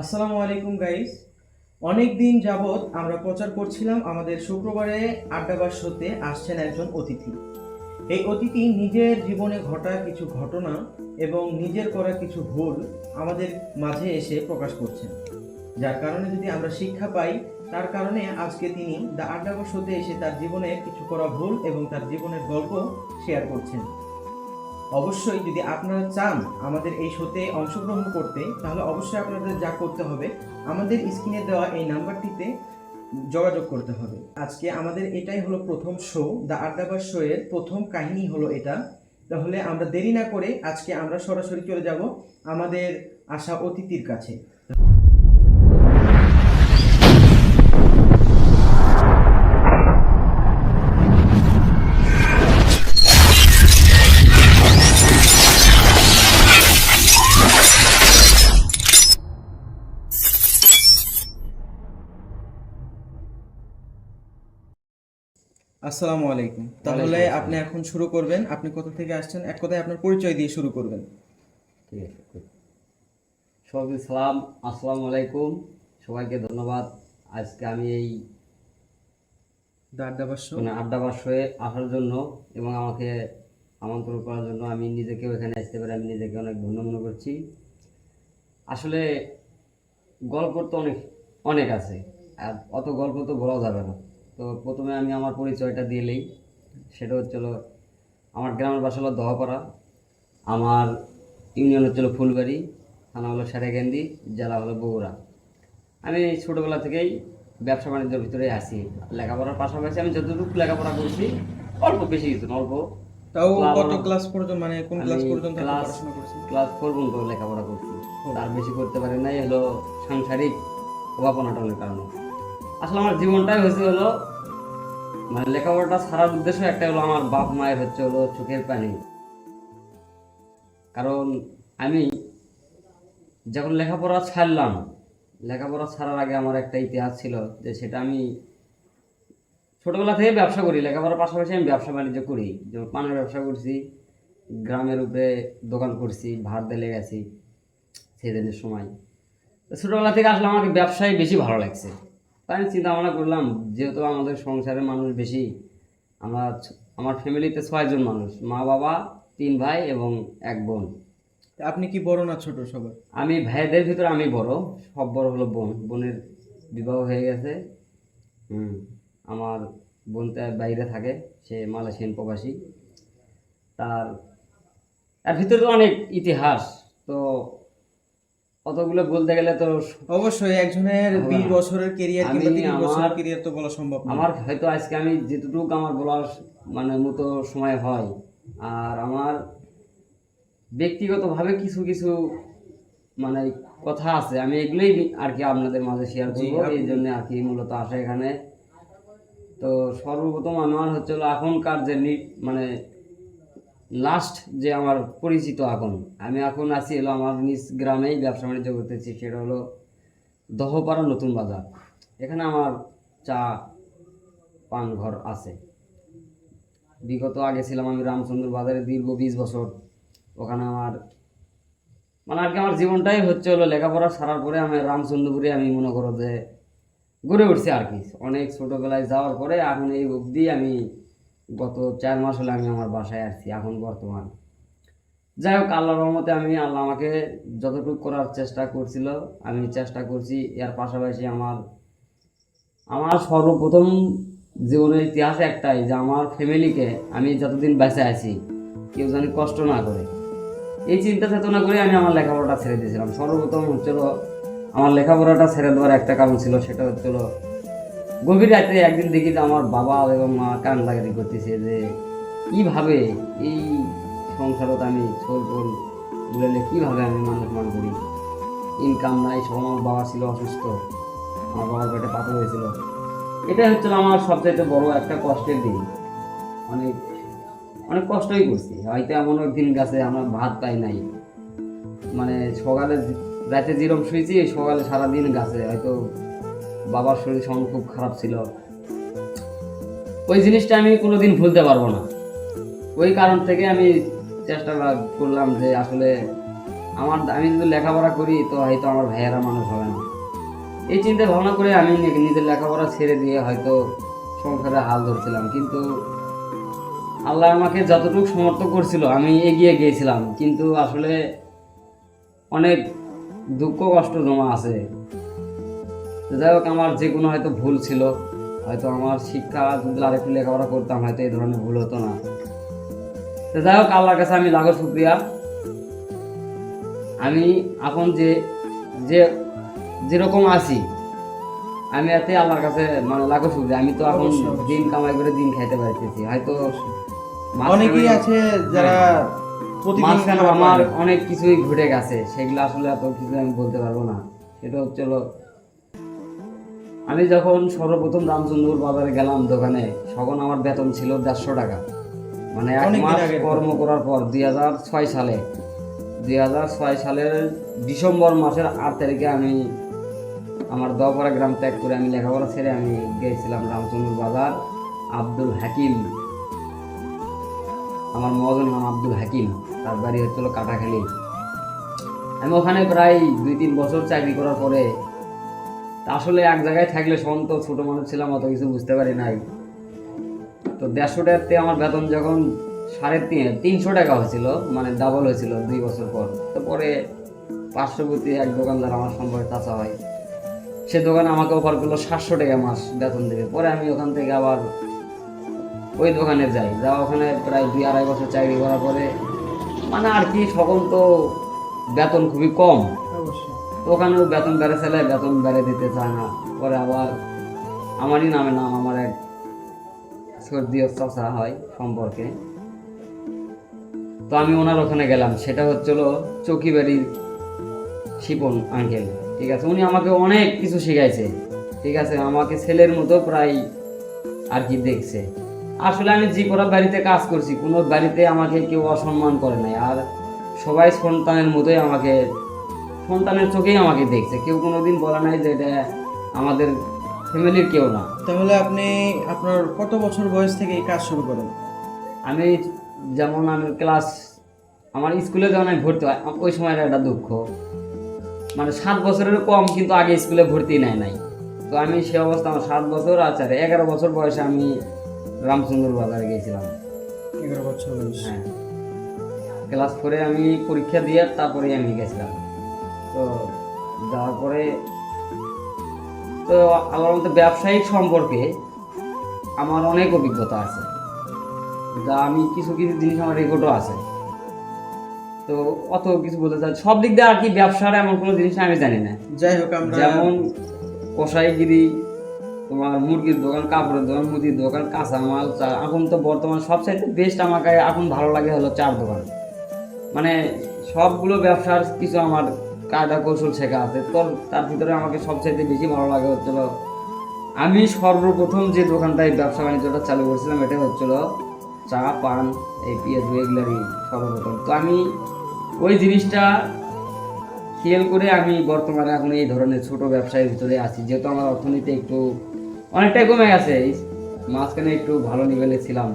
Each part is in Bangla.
আসসালামু আলাইকুম গাইস অনেক দিন যাবৎ আমরা প্রচার করছিলাম আমাদের শুক্রবারে আড্ডাবাস হতে আসছেন একজন অতিথি। এই অতিথি নিজের জীবনে ঘটা কিছু ঘটনা এবং নিজের করা কিছু ভুল আমাদের মাঝে এসে প্রকাশ করছেন। যার কারণে যদি আমরা শিক্ষা পাই, তার কারণে আজকে তিনি দ্য আড্ডাবাস হতে এসে তার জীবনে কিছু করা ভুল এবং তার জীবনের গল্প শেয়ার করছেন। অবশ্যই যদি আপনারা চান আমাদের এই শোতে অংশগ্রহণ করতে, তাহলে অবশ্যই আপনাদের যা করতে হবে, আমাদের স্ক্রিনে দেওয়া এই নাম্বারটিতে যোগাযোগ করতে হবে। আজকে আমাদের এটাই হলো প্রথম শো দ্য আড্ডাবাস শো এর প্রথম কাহিনী হলো এটা। তাহলে আমরা দেরি না করে আজকে আমরা সরাসরি চলে যাব আমাদের আসা অতিথির কাছে। আসসালামু আলাইকুম। তাহলে আপনি এখন শুরু করবেন। আপনি কোথা থেকে আসছেন? এক কথায় আপনার পরিচয় দিয়ে শুরু করবেন। ঠিক আছে good. সালাম আসসালামু আলাইকুম। সবাইকে ধন্যবাদ। আজকে আমি এই মানে আসার জন্য এবং আমাকে আমন্ত্রণ করার জন্য আমি নিজেকেও এখানে আসতে পারি আমি নিজেকে অনেক ধন্য মনে করছি। আসলে গল্প তো অনেক অনেক আছে। আর অত গল্প তো বলা যাবে না। তো প্রথমে আমি আমার পরিচয়টা দিয়ে নিই। সেটা হচ্ছিল আমার গ্রামের বাসা হলো দহপাড়া। আমার ইউনিয়ন হচ্ছিল ফুলবাড়ি থানা হলো সারেগেন্দি জেলা হলো বগুড়া। আমি ছোটোবেলা থেকেই ব্যবসা বাণিজ্যের ভিতরে আসি লেখাপড়ার পাশাপাশি আমি যতটুকু লেখাপড়া করছি অল্প বেশি কিছু অল্প। তাও কত ক্লাস পর্যন্ত মানে কোন ক্লাস পর্যন্ত ক্লাস ক্লাস ফোর পর্যন্ত লেখাপড়া করছি। তার বেশি করতে পারি নাই হলো সাংসারিক অভাব অনটনের কারণে। আসলে আমার জীবনটাই হয়েছে হলো মানে লেখাপড়াটা ছাড়ার উদ্দেশ্য একটা হলো আমার বাপ মায়ের হচ্ছে হলো চোখের পানি। কারণ আমি যখন লেখাপড়া ছাড়লাম, লেখাপড়া ছাড়ার আগে আমার একটা ইতিহাস ছিল যে সেটা আমি ছোটোবেলা থেকে ব্যবসা করি, লেখাপড়ার পাশাপাশি আমি ব্যবসা বাণিজ্য করি। যেমন পানের ব্যবসা করছি, গ্রামের উপরে দোকান করছি, ভাত দিলে গেছি, সেদিনের সময়। ছোটোবেলা থেকে আসলে আমাকে ব্যবসায় বেশি ভালো লাগছে। তাই আমি চিন্তা ভাবনা করলাম যেহেতু আমাদের সংসারের মানুষ বেশি আমরা আমার ফ্যামিলিতে ছয়জন মানুষ মা বাবা তিন ভাই এবং এক বোন। আপনি কি বড় না ছোট সবার? আমি ভাইদের ভিতরে আমি বড় সব বড় হলো বোন বোনের বিবাহ হয়ে গেছে। হুম আমার বোন তো বাইরে থাকে সে মালয়েশিয়ান প্রবাসী। তার তার ভিতরে তো অনেক ইতিহাস তো অতগুলো বলতে গেলে তো অবশ্যই একজনের বিশ বছরের কেরিয়ার কিংবা তিরিশ বছরের কেরিয়ার তো বলা সম্ভব আমার হয়তো আজকে আমি যেটুকু আমার বলার মানে মতো সময় হয় আর আমার ব্যক্তিগতভাবে কিছু কিছু মানে কথা আছে আমি এগুলোই আর কি আপনাদের মাঝে শেয়ার জি, করব এই জন্য আর কি মূলত আসা এখানে। তো সর্বপ্রথম আমার হচ্ছে হলো এখনকার যে মানে লাস্ট যে আমার পরিচিত এখন আমি এখন আছি হলো আমার নিজ গ্রামেই ব্যবসা বাণিজ্য করতেছি, সেটা হলো দহপাড়া নতুন বাজার। এখানে আমার চা পান ঘর আছে। বিগত আগে ছিলাম আমি রামচন্দ্র বাজারে দীর্ঘ বিশ বছর। ওখানে আমার মানে আর কি আমার জীবনটাই হচ্ছে হলো লেখাপড়া সারার পরে আমি রামচন্দ্রপুরে আমি মনে করো যে গড়ে উঠছি আর কি। অনেক ছোটোবেলায় যাওয়ার পরে এখন এই অবধি আমি গত চার মাস হলে আমি আমার বাসায় আসছি এখন বর্তমান। যাই হোক, আল্লাহর রহমতে আমি, আল্লাহ আমাকে যতটুকু করার চেষ্টা করছিল, আমি চেষ্টা করছি, এর পাশাপাশি আমার আমার সর্বপ্রথম জীবনের ইতিহাস একটাই যে আমার ফ্যামিলিকে আমি যতদিন বেঁচে আছি, কেউ যেন কষ্ট না করে। এই চিন্তা চেতনা করে আমি আমার লেখাপড়াটা ছেড়ে দিয়েছিলাম। সর্বপ্রথম হচ্ছিল, আমার লেখাপড়াটা ছেড়ে দেওয়ার একটা কারণ ছিল, সেটা হচ্ছিল গভীর রাতে একদিন দেখি যে আমার বাবা এবং মা কান লাগাতি করতেছে যে, কীভাবে এই সংসারত আমি ছোল পোল বুঝলে কীভাবে আমি মানুষ মান করি? ইনকাম নাই, সব আমার বাবা ছিল অসুস্থ, আমার বাবার পেটে পাথর হয়েছিল। এটাই হচ্ছিল আমার সবচাইতে বড় একটা কষ্টের দিন। অনেক অনেক কষ্টই করছি। হয়তো এমন একদিন গেছে, আমরা ভাত পাই নাই। মানে সকালে রাতে যেরকম শুয়েছি, সকালে সারাদিন গাছে। হয়তো বাবার শরীর সঙ্গে খুব খারাপ ছিল। ওই জিনিসটা আমি কোনোদিন ভুলতে পারব না। ওই কারণ থেকে আমি চেষ্টা করলাম যে আসলে আমার আমি যদি লেখাপড়া করি তো হয়তো আমার ভাইয়েরা মানুষ হবে না। এই চিন্তা ভাবনা করে আমি নিজের লেখাপড়া ছেড়ে দিয়ে হয়তো সংসারে হাল ধরছিলাম। কিন্তু আল্লাহ আমাকে যতটুকু সমর্থ করছিল আমি এগিয়ে গিয়েছিলাম। কিন্তু আসলে অনেক দুঃখ কষ্ট জমা আছে। তো যাই হোক আমার যে কোনো হয়তো ভুল ছিল হয়তো আমার শিক্ষা যদি আরেকটু লেখাপড়া করতাম হয়তো এই ধরনের ভুল হতো না। তো যাই হোক আল্লাহর কাছে আমি লাগো শুক্রিয়া। আমি এখন যে যে যেরকম আছি আমি এতে আল্লাহর কাছে মানে লাগো শুক্রিয়া। আমি তো এখন। দিন কামাই করে দিন খাইতে পারতেছি। হয়তো অনেকেই আছে যারা মাঝখানে আমার অনেক কিছুই ঘটে গেছে সেগুলো আসলে এত কিছু আমি বলতে পারব না। সেটা হচ্ছে আমি যখন সর্বপ্রথম রামচন্দ্র বাজারে গেলাম দোকানে তখন আমার বেতন ছিল দেড়শো টাকা। মানে এক মাস কর্ম করার পর দুই হাজার ছয় সালে দুই হাজার ছয় সালের ডিসেম্বর মাসের আট তারিখে আমি আমার দপরা গ্রাম ত্যাগ করে আমি লেখাপড়া ছেড়ে আমি গিয়েছিলাম রামচন্দ্র বাজার আব্দুল হাকিম। আমার মজন নাম আব্দুল হাকিম তার বাড়ি হচ্ছিল কাটাখালি। আমি ওখানে প্রায় দুই তিন বছর চাকরি করার পরে আসলে এক জায়গায় থাকলে সন তো ছোটো মানুষ ছিলাম, অত কিছু বুঝতে পারি নাই। তো দেড়শো টাকাতে আমার বেতন যখন সাড়ে তিন, তিনশো টাকা হয়েছিল মানে ডাবল হয়েছিল দুই বছর পর। তো পরে পার্শ্ববর্তী এক দোকানদার আমার সম্পর্কে চাচা হয়, সে দোকানে আমাকে অফার করল সাতশো টাকা মাস বেতন দেবে। পরে আমি ওখান থেকে আবার ওই দোকানে যাই। যা ওখানে প্রায় দুই আড়াই বছর চাকরি করার পরে মানে আর কি সকল তো বেতন খুবই কম। ওখানেও বেতন বেড়ে ছেলে, বেতন বেড়ে দিতে চায় না। পরে আবার আমারই নামে নাম, আমার এক সর্দি চাষা হয় সম্পর্কে। তো আমি ওনার ওখানে গেলাম। সেটা হচ্ছিল চৌকিবাড়ির শিপন আঙ্কেল ঠিক আছে? উনি আমাকে অনেক কিছু শিখাইছে, ঠিক আছে? আমাকে ছেলের মতো প্রায় আর কি দেখছে। আসলে আমি যে করা বাড়িতে কাজ করছি, কোনো বাড়িতে আমাকে কেউ অসম্মান করে নাই। আর সবাই সন্তানের মতোই আমাকে সন্তানের চোখেই আমাকে দেখছে। কেউ কোনোদিন বলা নাই যে এটা আমাদের ফ্যামিলির কেউ না। তাহলে আপনি আপনার কত বছর বয়স থেকে এই কাজ শুরু করেন? আমি যেমন আমি ক্লাস আমার স্কুলে যখন আমি ভর্তি হয় ওই সময়টা একটা দুঃখ। মানে সাত বছরের কম কিন্তু আগে স্কুলে ভর্তি নেয় নাই। তো আমি সে অবস্থা আমার সাত বছর আচারে এগারো বছর বয়সে আমি রামচন্দ্র বাজারে গিয়েছিলাম। এগারো বছর বয়স। হ্যাঁ। ক্লাস ফোরে আমি পরীক্ষা দিয়ে তারপরে আমি গেছিলাম। তো যাওয়ার পরে তো আমার মধ্যে ব্যবসায়িক সম্পর্কে আমার অনেক অভিজ্ঞতা আছে। যা আমি কিছু কিছু জিনিস আমার রেকর্ডও আছে। তো অত কিছু বলতে চাই সব দিক দিয়ে আর কি ব্যবসার এমন কোনো জিনিস আমি জানি না। যাই হোক আমরা যেমন কষাইগিরি তোমার মুরগির দোকান কাপড়ের দোকান মুদির দোকান কাঁচামাল চা এখন তো বর্তমান সবচাইতে বেস্ট আমাকে এখন ভালো লাগে হলো চার দোকান। মানে সবগুলো ব্যবসার কিছু আমার কায়দা কৌশল শেখা আছে। তো তার ভিতরে আমাকে সবচাইতে বেশি ভালো লাগে হচ্ছিল আমি সর্বপ্রথম যে দোকানটায় ব্যবসা বাণিজ্যটা চালু করেছিলাম, এটা হচ্ছিল চা, পান, এই পেঁয়াজ এগুলারই সর্বপ্রথম। তো আমি ওই জিনিসটা খেয়াল করে আমি বর্তমানে এখন এই ধরনের ছোট ব্যবসায়ের ভিতরে আছি। যেহেতু আমার অর্থনীতি একটু অনেকটাই কমে গেছে মাঝখানে একটু ভালো লেভেলে ছিলাম।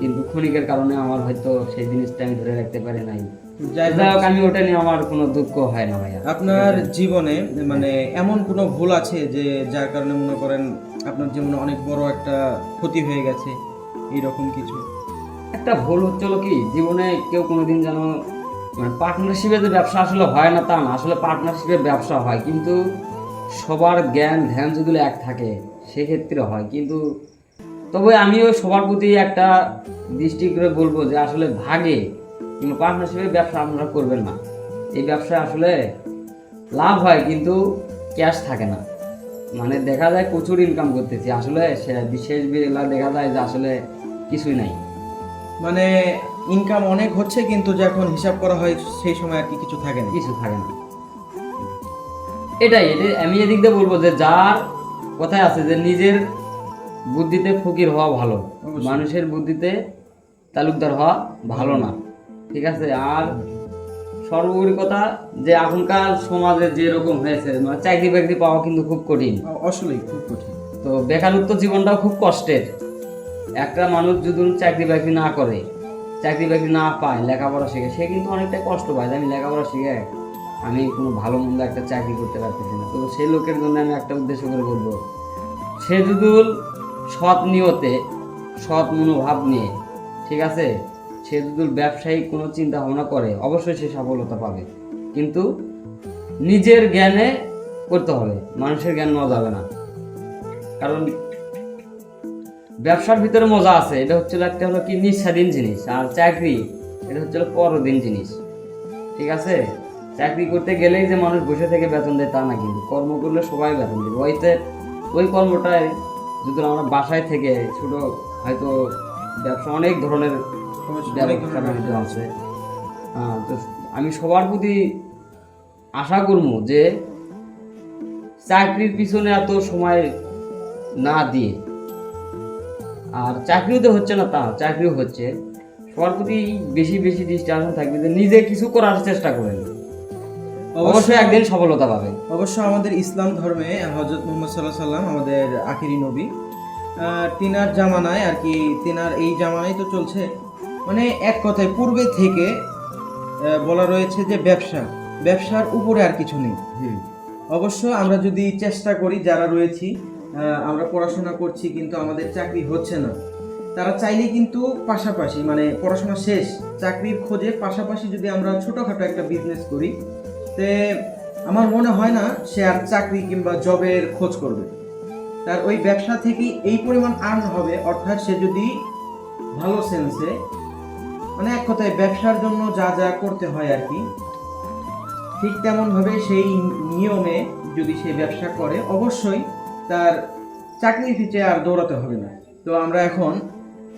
কিন্তু ক্ষণিকের কারণে আমার হয়তো সেই জিনিসটা আমি ধরে রাখতে পারি নাই। যাই হোক আমি ওটা নিয়ে আমার কোনো দুঃখ হয় না ভাইয়া। আপনার জীবনে মানে এমন কোনো ভুল আছে যে যার কারণে মনে করেন আপনার জীবনে অনেক বড় একটা ক্ষতি হয়ে গেছে এইরকম কিছু? একটা ভুল হচ্ছিল কি জীবনে কেউ কোনোদিন যেন মানে পার্টনারশিপে যে ব্যবসা আসলে হয় না তা না আসলে পার্টনারশিপে ব্যবসা হয় কিন্তু সবার জ্ঞান ধ্যান যদি এক থাকে সেক্ষেত্রে হয় কিন্তু তবে আমিও সবার প্রতি একটা দৃষ্টি করে বলব যে আসলে ভাগে কিন্তু পার্টনারশিপে ব্যবসা আপনারা করবেন না। এই ব্যবসায় আসলে লাভ হয় কিন্তু ক্যাশ থাকে না। মানে দেখা যায় প্রচুর ইনকাম করতেছি। আসলে সে- বিশেষ বেলা দেখা যায় যে আসলে কিছুই নাই। মানে ইনকাম অনেক হচ্ছে কিন্তু যখন হিসাব করা হয় সেই সময় আর কি কিছু থাকে না। কিছু থাকে না। এটাই এটাই আমি এদিক দিয়ে বলব যে যার কথায় আছে যে নিজের বুদ্ধিতে ফকির হওয়া ভালো। মানুষের বুদ্ধিতে তালুকদার হওয়া ভালো না। ঠিক আছে? আর সর্বোপরি কথা যে এখনকার সমাজে যে রকম হয়েছে মানে চাকরি বাকরি পাওয়া কিন্তু খুব কঠিন। আসলেই খুব কঠিন। তো বেকারত্ব জীবনটাও খুব কষ্টের। একটা মানুষ যদি চাকরি বাকরি না করে চাকরি বাকরি না পায় লেখাপড়া শিখে সে কিন্তু অনেকটাই কষ্ট পায়। আমি লেখাপড়া শিখে আমি কোনো ভালো মন্দ একটা চাকরি করতে পারতেছি না। তো সেই লোকের জন্য আমি একটা উদ্দেশ্য করে বলব সে যদি সৎ নিয়তে সৎ মনোভাব নিয়ে ঠিক আছে? সে যদি ব্যবসায়িক কোনো চিন্তা ভাবনা করে, অবশ্যই সে সফলতা পাবে। কিন্তু নিজের জ্ঞানে করতে হবে, মানুষের জ্ঞান নেওয়া যাবে না। কারণ ব্যবসার ভিতরে মজা আছে, এটা হচ্ছে একটা হলো কি নিঃস্বাধীন জিনিস, আর চাকরি, এটা হচ্ছে পরদিন জিনিস। ঠিক আছে? চাকরি করতে গেলেই যে মানুষ বসে থেকে বেতন দেয় তা না, কিন্তু কর্ম করলে সবাই বেতন দেবে। ওইতে ওই কর্মটায় যদি আমরা বাসায় থেকে ছোট হয়তো ব্যবসা অনেক ধরনের আছে। তো আমি সবার প্রতি আশা করব যে চাকরির পিছনে এত সময় না দিয়ে আর চাকরিও তো হচ্ছে না তা চাকরিও হচ্ছে। সবার প্রতি বেশি বেশি দৃষ্টি থাকবে যে নিজে কিছু করার চেষ্টা করেন। অবশ্যই একদিন সফলতা পাবে অবশ্য আমাদের ইসলাম ধর্মে হজরত মোহাম্মদ সাল্লাহ সাল্লাম আমাদের আখিরি নবী। তিনার জামানায় আর কি তিনার এই জামানায় তো চলছে। মানে এক কথায় পূর্বে থেকে বলা রয়েছে যে ব্যবসা ব্যবসার উপরে আর কিছু নেই। অবশ্য আমরা যদি চেষ্টা করি যারা রয়েছি আমরা পড়াশোনা করছি কিন্তু আমাদের চাকরি হচ্ছে না তারা চাইলে কিন্তু পাশাপাশি মানে পড়াশোনা শেষ চাকরির খোঁজে পাশাপাশি যদি আমরা ছোটোখাটো একটা বিজনেস করি তে আমার মনে হয় না সে আর চাকরি কিংবা জবের খোঁজ করবে। তার ওই ব্যবসা থেকেই এই পরিমাণ আর্ন হবে অর্থাৎ সে যদি ভালো সেন্সে মানে এক কথায় ব্যবসার জন্য যা যা করতে হয় আর কি। ঠিক তেমনভাবে সেই নিয়মে যদি সে ব্যবসা করে, অবশ্যই তার চাকরির পিছে আর দৌড়াতে হবে না। তো আমরা এখন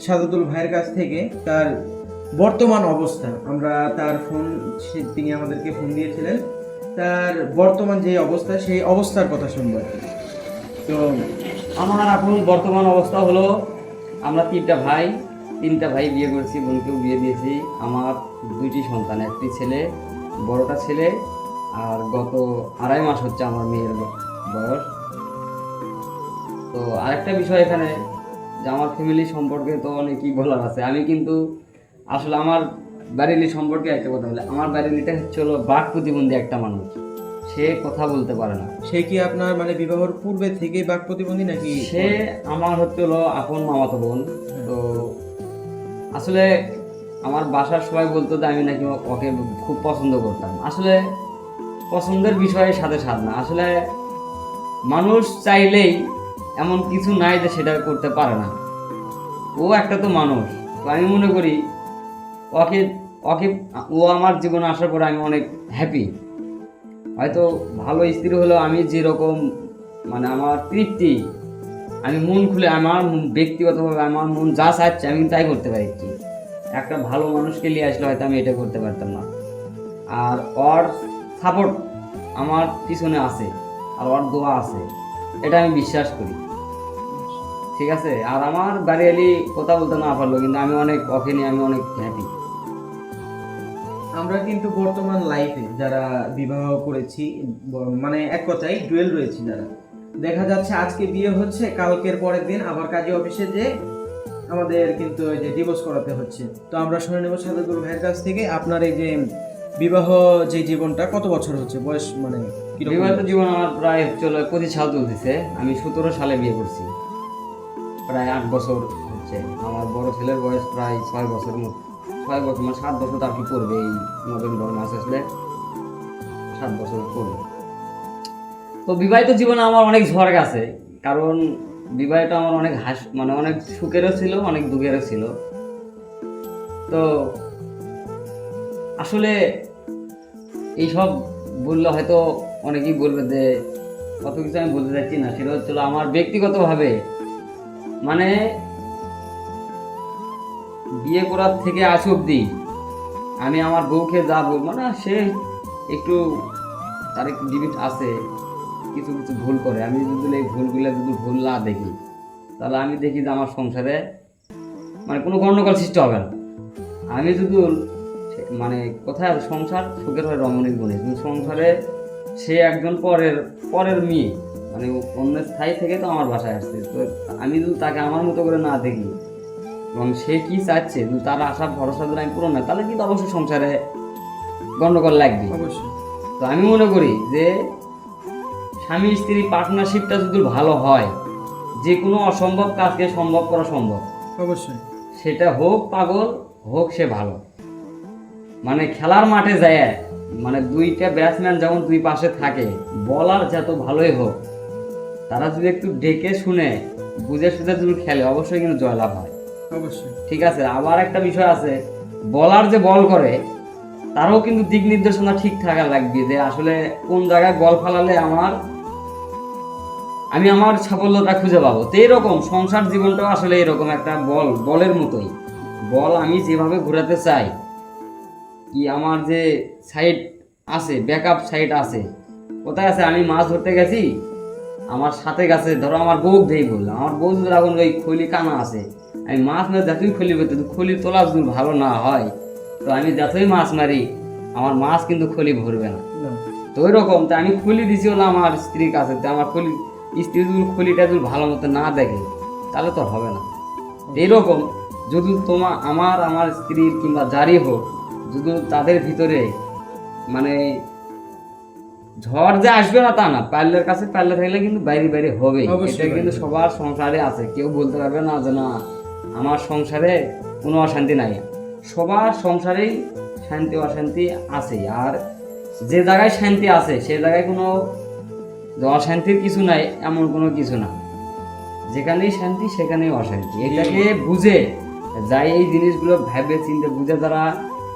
সাদাতুল ভাইয়ের কাছ থেকে তার বর্তমান অবস্থা, আমরা তার ফোন তিনি আমাদেরকে ফোন দিয়েছিলেন, তার বর্তমান যে অবস্থা, সেই অবস্থার কথা শুনব তো আমার এখন বর্তমান অবস্থা হলো, আমরা তিনটা ভাই তিনটা ভাই বিয়ে করেছি বোনকেও বিয়ে দিয়েছি। আমার দুইটি সন্তান একটি ছেলে বড়টা ছেলে আর গত আড়াই মাস হচ্ছে আমার মেয়ের বয়স। তো আরেকটা বিষয় এখানে যে আমার ফ্যামিলি সম্পর্কে তো অনেকই বলার আছে। আমি কিন্তু আসলে আমার বাড়িলি সম্পর্কে একটা কথা বলে। আমার বাড়িলিটা হচ্ছে হলো বাক প্রতিবন্ধী একটা মানুষ। সে কথা বলতে পারে না। সে কি আপনার মানে বিবাহর পূর্বে থেকেই বাক প্রতিবন্ধী নাকি? সে আমার হচ্ছে হলো আপন মামাতো বোন। তো আসলে আমার বাসার সবাই বলতো যে আমি নাকি ওকে খুব পছন্দ করতাম। আসলে পছন্দের বিষয়ের সাথে সাথ না। আসলে মানুষ চাইলেই এমন কিছু নাই যে সেটা করতে পারে না। ও একটা তো মানুষ। তো আমি মনে করি ওকে ওকে, ও আমার জীবনে আসার পরে আমি অনেক হ্যাপি হয়তো ভালো স্ত্রী হলেও আমি যেরকম মানে আমার তৃপ্তি আমি মন খুলে, আমার ব্যক্তিগতভাবে আমার মন যা চাচ্ছে আমি তাই করতে পারছি। একটা ভালো মানুষকে নিয়ে আসলে হয়তো আমি এটা করতে পারতাম না। আর ওর সাপোর্ট আমার পিছনে আছে, আর ওর দোয়া আছে। এটা আমি বিশ্বাস করি। ঠিক আছে? আর আমার বাড়ি এলি কথা বলতে না পারল কিন্তু আমি অনেক ওকে আমি অনেক হ্যাপি আমরা কিন্তু বর্তমান লাইফে যারা বিবাহ করেছি মানে এক কথায় ডুয়েল রয়েছি যারা। দেখা যাচ্ছে আজকে বিয়ে হচ্ছে, কালকের পরের দিন আবার কাজী অফিসে যে আমাদের কিন্তু ওই যে ডিভোর্স করাতে হচ্ছে। তো আমরা শুনে নেব সাদাদুল ভাইয়ের কাছ থেকে, আপনার এই যে বিবাহ যে জীবনটা কত বছর হচ্ছে? বয়স মানে বিবাহিত জীবন আমার প্রায় চলে পঁচিশ সাল চলতেছে। আমি সতেরো সালে বিয়ে করছি। প্রায় আট বছর হচ্ছে। আমার বড় ছেলের বয়স প্রায় ছয় বছর ছয় বছর মানে সাত বছর তার কি পড়বে এই নভেম্বর মাস আসলে? সাত বছর পড়বে। তো বিবাহিত জীবনে আমার অনেক ঝড় গেছে, কারণ বিবাহিত আমার অনেক হাস মানে অনেক সুখেরও ছিল, অনেক দুঃখেরও ছিল। তো আসলে এইসব বললে হয়তো অনেকেই বলবে যে, কত কিছু আমি বলতে চাচ্ছি না, সেটা হচ্ছিল আমার ব্যক্তিগতভাবে। মানে বিয়ে করার থেকে আজ অব্দি আমি আমার বউকে যা বলব না সে একটু, তার একটু লিমিট আছে। কিছু কিছু ভুল করে। আমি যদি এই ভুলগুলো যদি ভুল না দেখি তাহলে আমি দেখি যে আমার সংসারে মানে কোনো গণ্ডগোল সৃষ্টি হবে না। আমি যদি মানে কোথায় সংসার সুখের হয় রমণীর গুণে কিন্তু সংসারে সে একজন পরের পরের মেয়ে মানে অন্য স্থায়ী থেকে তো আমার বাসায় আসছে। তো আমি যদি তাকে আমার মতো করে না দেখি এবং সে কি চাচ্ছে তার আশা ভরসা যদি আমি পূরণ না তাহলে কিন্তু অবশ্যই সংসারে গণ্ডগোল লাগবে অবশ্যই। তো আমি মনে করি যে স্বামী স্ত্রী পার্টনারশিপটা যদি ভালো হয় যে কোনো অসম্ভব কাজকে সম্ভব করা সম্ভব। অবশ্যই। সেটা হোক পাগল হোক সে ভালো। মানে খেলার মাঠে যায় মানে দুইটা ব্যাটসম্যান যেমন দুই পাশে থাকে বলার যত ভালোই হোক তারা যদি একটু ডেকে শুনে বুঝে সুঝে যদি খেলে অবশ্যই কিন্তু জয়লাভ হয়। অবশ্যই। ঠিক আছে আবার একটা বিষয় আছে বলার যে বল করে তারও কিন্তু দিক নির্দেশনা ঠিক থাকা লাগবে যে আসলে কোন জায়গায় বল ফালালে আমার আমি আমার সাফল্যটা খুঁজে পাবো। তো এরকম সংসার জীবনটাও আসলে এরকম একটা বল বলের মতোই। বল আমি যেভাবে ঘোরাতে চাই কি আমার যে সাইড আছে ব্যাকআপ সাইড আছে কোথায় আছে? আমি মাছ ধরতে গেছি আমার সাথে গেছে ধরো আমার বউ দেই বললাম আমার বউ যদি এখন ওই খলি কানা আছে আমি মাছ না যতই খলি করতে খলি তোলা যদি ভালো না হয় তো আমি যতই মাছ মারি আমার মাছ কিন্তু খলি ভরবে না। না। তো ওই রকম তো আমি খুলি দিছি হলো আমার স্ত্রীর কাছে তো আমার খুলি স্ত্রী যদি খুলিটা যদি ভালো মতো না দেখে তাহলে তো হবে না। এইরকম যদি তোমার আমার আমার স্ত্রীর কিংবা যারই হোক যদি তাদের ভিতরে মানে ঝড় যে আসবে না তা না পার্লার কাছে পার্লার থাকলে কিন্তু বাইরে বাইরে হবে এটা কিন্তু সবার সংসারে আছে। কেউ বলতে পারবে না যে না আমার সংসারে কোনো অশান্তি নাই। সবার সংসারেই শান্তি অশান্তি আছে আর যে জায়গায় শান্তি আছে সে জায়গায় কোনো যে অশান্তির কিছু নাই এমন কোনো কিছু না। যেখানেই শান্তি সেখানেই অশান্তি। এটাকে বুঝে যাই এই জিনিসগুলো ভেবে চিন্তে বুঝে যারা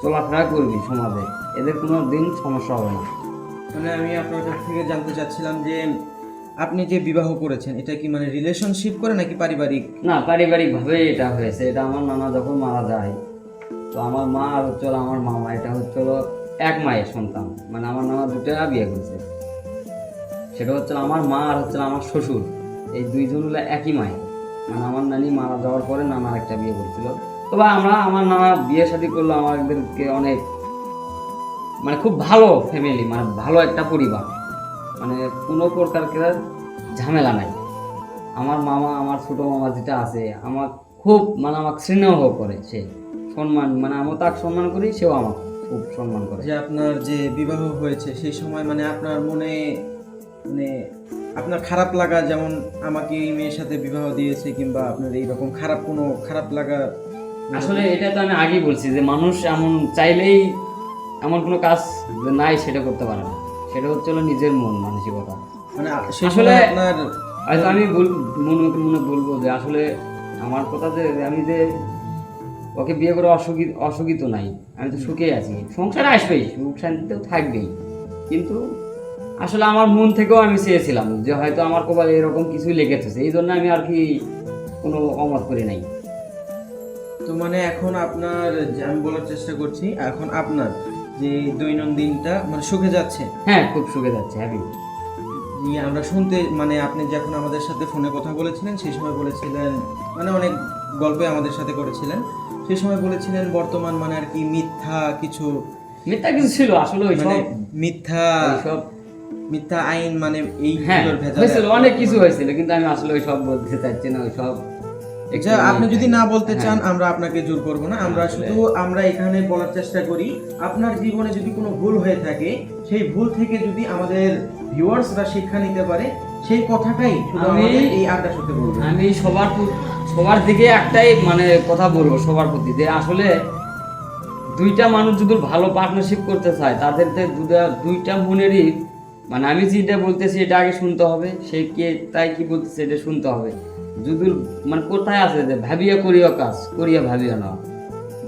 চলাফেরা করবি সমাজে এদের কোনো দিন সমস্যা হবে না। মানে আমি আপনার কাছ থেকে জানতে চাচ্ছিলাম যে আপনি যে বিবাহ করেছেন এটা কি মানে রিলেশনশিপ করে নাকি পারিবারিক? না পারিবারিকভাবে এটা হয়েছে। এটা আমার নানা যখন মারা যায় তো আমার মা আর হচ্ছে আমার মামা এটা হচ্ছে এক মায়ের সন্তান। মানে আমার নানা দুটো বিয়ে করেছে। সেটা হচ্ছে আমার মা আর হচ্ছে আমার শ্বশুর। এই দুইজন হলো একই মায়ের। মানে আমার নানি মারা যাওয়ার পরে নানা একটা বিয়ে করেছিল। তবে আমরা, আমার নানা বিয়ে শাদী করল আমাদেরকে অনেক মানে খুব ভালো ফ্যামিলি মানে ভালো একটা পরিবার। মানে কোনো প্রকার ঝামেলা নাই। আমার মামা, আমার ছোট মামা যেটা আছে, আমার খুব মানে আমাকে স্নেহ করে সে। সম্মান মানে আমিও তাকে সম্মান করি, সেও আমাকে খুব সম্মান করে। যে আপনার যে বিবাহ হয়েছে, সেই সময় মানে আপনার মনে মানে আপনার খারাপ লাগা যেমন আমাকে এই মেয়ের সাথে বিবাহ দিয়েছে কিংবা আপনার এইরকম খারাপ কোনো খারাপ লাগা আসলে এটা তো আমি আগেই বলছি যে মানুষ এমন চাইলেই এমন কোনো কাজ যে নাই সেটা করতে পারে না। সেটা হচ্ছে হলো নিজের মন মানসিকতা। মানে আসলে আপনার হয়তো আমি বল মনে মনে বলব যে আসলে আমার কথা যে আমি যে ওকে বিয়ে করে অসুখী অসুখী তো নাই। আমি তো সুখেই আছি। সংসারে আসবেই সুখ শান্তিতেও থাকবেই। কিন্তু আসলে আমার মন থেকেও আমি চেয়েছিলাম যে হয়তো আমার কপালে এরকম কিছুই লেগেছে এই জন্য আমি আর কি কোনো অমত করি নাই। তো মানে এখন আপনার আমি বলার চেষ্টা করছি এখন আপনার যে দৈনন্দিনটা মানে সুখে যাচ্ছে? হ্যাঁ খুব সুখে যাচ্ছে হ্যাপি আমরা শুনতে মানে আপনি যখন আমাদের সাথে ফোনে কথা বলেছিলেন সেই সময় বলেছিলেন মানে অনেক গল্পে আমাদের সাথে করেছিলেন। সেই সময় বলেছিলেন বর্তমান মানে আর কি মিথ্যা কিছু মিথ্যা কিছু ছিল আসলে ওই মানে মিথ্যা সব মিথ্যা আইন মানে এই হ্যাঁ অনেক কিছু হয়েছিল কিন্তু আমি আসলে ওই সব বলতে চাচ্ছি না ওই সব আপনি যদি না বলতে হ্যাঁ। চান আমরা আপনাকে জোর করব না। আমরা আসলে- শুধু আমরা এখানে বলার চেষ্টা করি আপনার জীবনে যদি কোনো ভুল হয়ে থাকে সেই ভুল থেকে যদি আমাদের ভিউয়ার্সরা শিক্ষা নিতে পারে সেই কথাটাই আমি- এই আড্ডা শুনতে বলব। আমি সবার সবার দিকে একটাই মানে কথা বলব সবার প্রতি যে আসলে দুইটা মানুষ যদি ভালো পার্টনারশিপ করতে চায় তাদের দুইটা মনেরই মানে আমি যেটা বলতেছি, এটা আগে শুনতে হবে। সে কে, তাই কি বলতেছে, এটা শুনতে হবে। যদি মানে কোথায় আছে যে ভাবিয়া করিয়া কাজ, করিয়া ভাবিয়া না।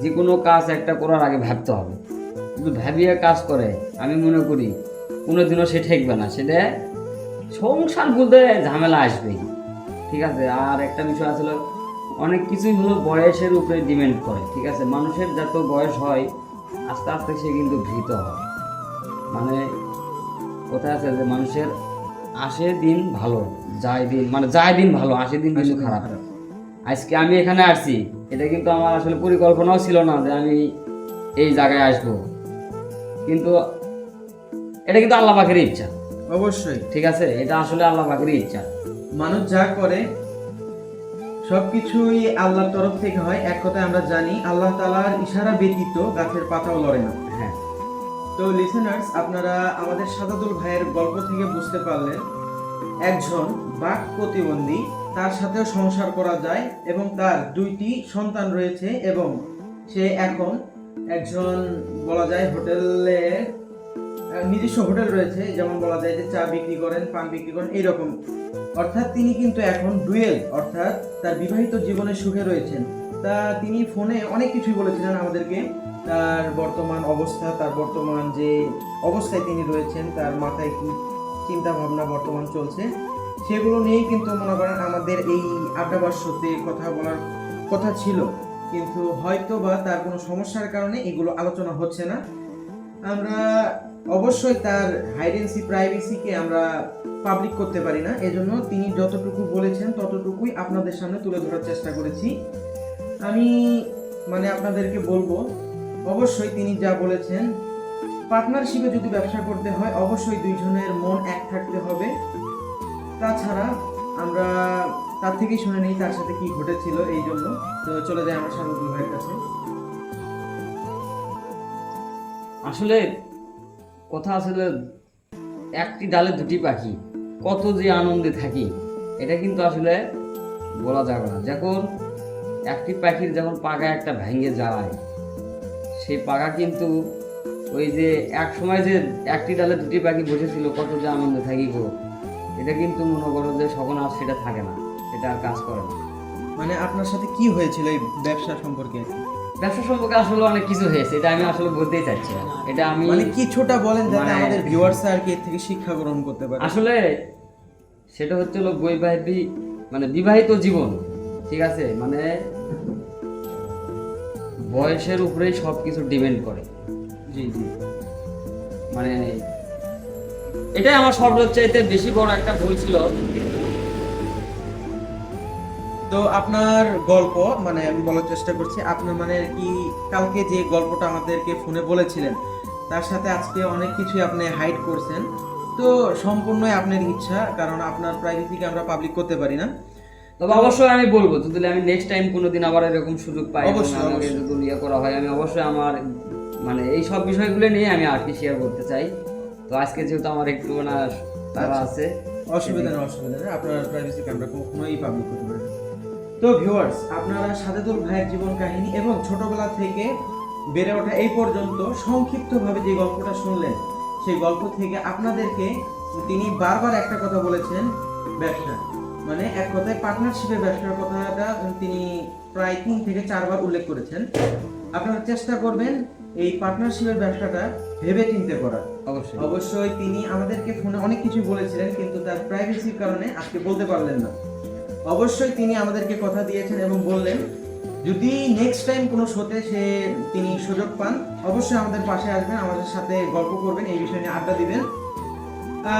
যে কোনো কাজ একটা করার আগে ভাবতে হবে। যদি ভাবিয়া কাজ করে, আমি মনে করি, কোনোদিনও সে ঠেকবে না। সেটা সংসার বলতে ঝামেলা আসবেই। ঠিক আছে? আর একটা বিষয় আসলে অনেক কিছুই হলো বয়সের উপরে ডিপেন্ড করে। ঠিক আছে? মানুষের যত বয়স হয়, আস্তে আস্তে সে কিন্তু ভীত হয়। মানে কোথায় আছে যে মানুষের আসে দিন ভালো যায় দিন মানে যায় দিন ভালো আসে দিন কিন্তু খারাপ। আজকে আমি এখানে আসছি এটা কিন্তু আমার আসলে পরিকল্পনাও ছিল না যে আমি এই জায়গায় আসব। কিন্তু এটা কিন্তু আল্লাহ পাখের ইচ্ছা। অবশ্যই। ঠিক আছে? এটা আসলে আল্লাহ পাখের ইচ্ছা। মানুষ যা করে সবকিছুই আল্লাহর তরফ থেকে হয়। এক কথায় আমরা জানি আল্লাহ তালার ইশারা ব্যতীত গাছের পাতাও লড়ে না। তো লিসেনার্স আপনারা আমাদের সাদাদুল ভাইয়ের গল্প থেকে বুঝতে পারলেন, একজন বাক প্রতিবন্ধী, তার সাথেও সংসার করা যায় এবং তার দুইটি সন্তান রয়েছে এবং সে এখন একজন বলা যায় হোটেলে নিজস্ব হোটেল রয়েছে, যেমন বলা যায় যে চা বিক্রি করেন, পান বিক্রি করেন, এইরকম। অর্থাৎ তিনি কিন্তু এখন ডুয়েল, অর্থাৎ তার বিবাহিত জীবনে সুখে রয়েছেন। তা তিনি ফোনে অনেক কিছুই বলেছিলেন আমাদেরকে। তার বর্তমান অবস্থা, তার বর্তমান যে অবস্থায় তিনি রয়েছেন, তার মাথায় কি চিন্তা ভাবনা বর্তমান চলছে, সেগুলো নিয়েই কিন্তু মনে করেন আমাদের এই আড্ডাবাসতে কথা বলার কথা ছিল। কিন্তু হয়তো বা তার কোনো সমস্যার কারণে এগুলো আলোচনা হচ্ছে না। আমরা অবশ্যই তার হাইডেন্সি প্রাইভেসিকে আমরা পাবলিক করতে পারি না। এজন্য তিনি যতটুকু বলেছেন, ততটুকুই আপনাদের সামনে তুলে ধরার চেষ্টা করেছি। আমি মানে আপনাদেরকে বলব অবশ্যই তিনি যা বলেছেন। পার্টনারশিপে যদি ব্যবসা করতে হয়, অবশ্যই দুইজনের মন এক থাকতে হবে। তাছাড়া আমরা তার থেকেই শুনে নিই তার সাথে কি ঘটেছিল এই জন্য। তো চলে যাই আমার শারদুল ভাইয়ের কাছে। আসলে কথা আসলে একটি ডালে দুটি পাখি, কত যে আনন্দে থাকি, এটা কিন্তু আসলে বলা যাবে না। যখন একটি পাখির যখন পাকা একটা ভেঙে যায় সেই পাখা কিন্তু ওই যে এক সময় যে একটি ডালে দুটি পাখি বসেছিল কত যে আনন্দে থাকি গো? এটা কিন্তু মনে করো যে সকল আর সেটা থাকে না এটা আর কাজ করে না। মানে আপনার সাথে কি হয়েছিল এই ব্যবসা সম্পর্কে? ব্যবসা সম্পর্কে আসলে অনেক কিছু হয়েছে এটা আমি আসলে বলতেই চাচ্ছি না। এটা আমি মানে কিছুটা বলেন যাতে মানে- আমাদের ভিউয়ার্স আর কি থেকে শিক্ষা গ্রহণ করতে পারে। আসলে সেটা হচ্ছে হলো বৈবাহিক মানে বিবাহিত জীবন ঠিক আছে? মানে বয়সের উপরেই সব কিছু ডিপেন্ড করে। জি জি। মানে এটাই আমার সর্বচাইতে বেশি বড় একটা ভুল ছিল। তো আপনার গল্প মানে আমি বলার চেষ্টা করছি আপনার মানে কি কালকে যে গল্পটা আমাদেরকে ফোনে বলেছিলেন তার সাথে আজকে অনেক কিছুই আপনি হাইড করছেন। তো সম্পূর্ণই আপনার ইচ্ছা কারণ আপনার প্রাইভেসিকে আমরা পাবলিক করতে পারি না। তবে অবশ্যই আমি বলব যদি আমি নেক্সট টাইম কোনোদিন আবার এরকম সুযোগ পাই অবশ্যই, যদি ইয়ে করা হয় আমি অবশ্যই আমার মানে এই সব বিষয়গুলো নিয়ে আমি আর কি শেয়ার করতে চাই তো আজকে যেহেতু আমার একটু না তারা আচ্ছা। আছে অসুবিধা নেই অসুবিধা নেই আপনার প্রাইভেসিকে আমরা কখনোই পাবলিক করতে পারি না। তো ভিউয়ার্স আপনারা সাদেদুল ভাইয়ের জীবন কাহিনী এবং ছোটবেলা থেকে বেড়ে ওঠা এই পর্যন্ত সংক্ষিপ্তভাবে যে গল্পটা শুনলেন সেই গল্প থেকে আপনাদেরকে তিনি বারবার একটা কথা বলেছেন ব্যবসা মানে এক কথায় পার্টনারশিপের ব্যবসার কথাটা তিনি প্রায় তিন থেকে চারবার উল্লেখ করেছেন। আপনারা চেষ্টা করবেন এই পার্টনারশিপের ব্যবসাটা ভেবে চিন্তে করার। অবশ্যই। অবশ্যই তিনি আমাদেরকে ফোনে অনেক কিছু বলেছিলেন কিন্তু তার প্রাইভেসির কারণে আজকে বলতে পারলেন না। অবশ্যই তিনি আমাদেরকে কথা দিয়েছেন এবং বললেন যদি নেক্সট টাইম কোনো শোতে সে তিনি সুযোগ পান অবশ্যই আমাদের পাশে আসবেন আমাদের সাথে গল্প করবেন এই বিষয় নিয়ে আড্ডা দিবেন।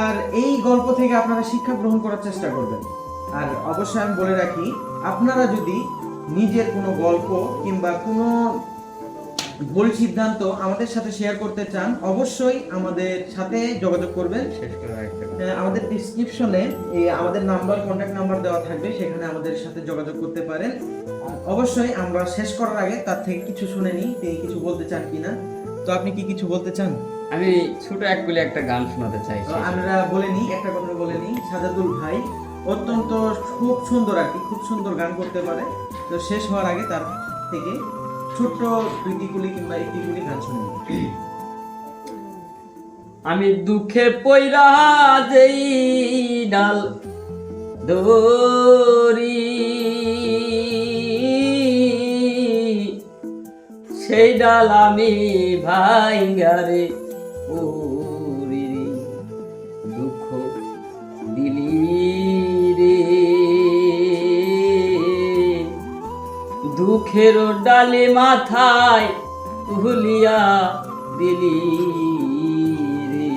আর এই গল্প থেকে আপনারা শিক্ষা গ্রহণ করার চেষ্টা করবেন। আর অবশ্যই আমি বলে রাখি আপনারা যদি নিজের কোনো গল্প কিংবা কোনো ভুল সিদ্ধান্ত আমাদের সাথে শেয়ার করতে চান অবশ্যই আমাদের সাথে যোগাযোগ করবেন। আহ, আমাদের ডিসক্রিপশনে আমাদের নাম্বার কন্ট্যাক্ট নাম্বার দেওয়া থাকবে সেখানে আমাদের সাথে যোগাযোগ করতে পারেন। অবশ্যই আমরা শেষ করার আগে তার থেকে কিছু শুনে নিই তিনি কিছু বলতে চান কিনা। তো আপনি কি কিছু বলতে চান? আমি ছোট এক কুলে একটা গান শোনাতে চাই তো আমরা বলে নিই একটা কথা বলে নিই। সাজাদুল ভাই অত্যন্ত খুব সুন্দর আর কি, খুব সুন্দর গান করতে পারে। তো শেষ হওয়ার আগে তার থেকে ছোট্ট দুইটি গুলি কিংবা একটি গুলি গান শুনে আমি দুঃখে পইরা যেই ডাল দরি সেই ডাল আমি ভাইঙ্গারে উরি দুঃখের ডালে মাথায় তুলিয়া দিলি রে।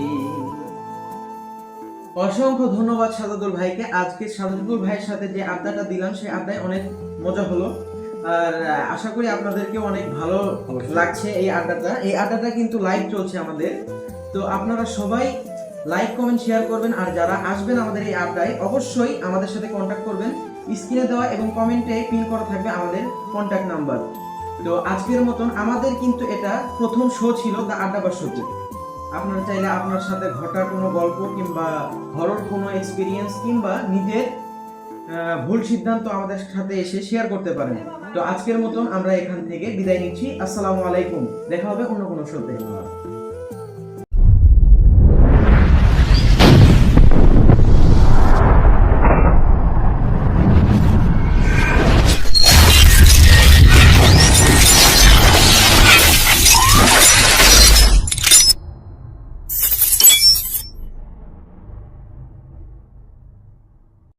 অসংখ্য ধন্যবাদ সাদাদুল ভাইকে। আজকে সাদাদুল ভাইয়ের সাথে যে আড্ডাটা দিলাম সেই আড্ডায় অনেক মজা হলো। আর আশা করি আপনাদেরকে অনেক ভালো লাগছে এই আড্ডাটা। এই আড্ডাটা কিন্তু লাইভ চলছে আমাদের। তো আপনারা সবাই লাইক কমেন্ট শেয়ার করবেন। আর যারা আসবেন আমাদের এই আড্ডায় অবশ্যই আমাদের সাথে কন্ট্যাক্ট করবেন। স্ক্রিনে দেওয়া এবং কমেন্টে পিন করা থাকবে আমাদের কন্ট্যাক্ট নাম্বার তো আজকের মতন আমাদের কিন্তু এটা প্রথম শো ছিল দ্য আড্ডাবার শোতে আপনারা চাইলে আপনার সাথে ঘটা কোনো গল্প কিংবা হরর কোনো এক্সপিরিয়েন্স কিংবা নিজের ভুল সিদ্ধান্ত আমাদের সাথে এসে শেয়ার করতে পারেন। তো আজকের মতন আমরা এখান থেকে বিদায় নিচ্ছি। আসসালামু আলাইকুম। দেখা হবে অন্য কোনো শোতে